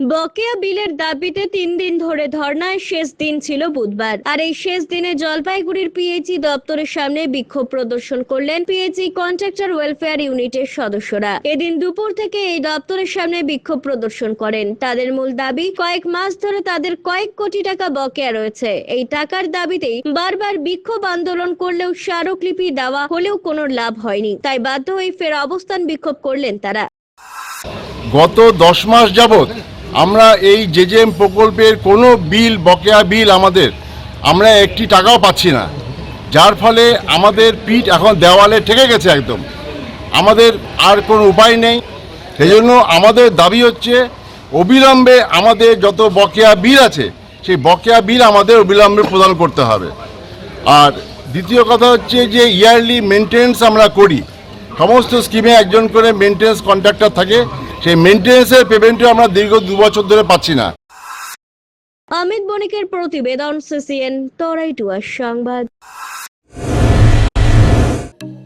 বকেয়া বিলের দাবিতে তিন দিন ধরে ধর্নায় শেষ দিন ছিল বুধবার। আর এই শেষ দিনে জলপাইগুড়ির পিএইচই দপ্তরের সামনে বিক্ষোভ প্রদর্শন করলেন পিএইচই কন্ট্রাক্টর ওয়েলফেয়ার ইউনিটের সদস্যরা। এদিন দুপুর থেকে এই দপ্তরের সামনে বিক্ষোভ প্রদর্শন করেন। তাদের মূল দাবি, কয়েক মাস ধরে তাদের কয়েক কোটি টাকা বকেয়া রয়েছে। এই টাকার দাবিতেই বারবার বিক্ষোভ আন্দোলন করলেও স্মারকলিপি দেওয়া হলেও কোনো লাভ হয়নি। তাই বাধ্য হয়ে ফের অবস্থান বিক্ষোভ করলেন তারা। গত দশ মাস যাবৎ আমরা এই জেজেএম প্রকল্পের কোনো বিল, বকেয়া বিল আমাদের, আমরা একটি টাকাও পাচ্ছি না। যার ফলে আমাদের পিঠ এখন দেওয়ালে ঠেকে গেছে একদম। আমাদের আর কোনো উপায় নেই। সেই জন্য আমাদের দাবি হচ্ছে, অবিলম্বে আমাদের যত বকেয়া বিল আছে, সেই বকেয়া বিল আমাদের অবিলম্বে প্রদান করতে হবে। আর দ্বিতীয় কথা হচ্ছে যে, ইয়ারলি মেনটেন্স আমরা করি। সমস্ত স্কিমে একজন করে মেনটেন্স কন্ট্রাক্টর থাকে। সেই মেনটেন্সের পেমেন্টও আমরা দীর্ঘ দু বছর ধরে পাচ্ছি না। অমিত বণিকের প্রতিবেদন, সিসিএন আর সংবাদ।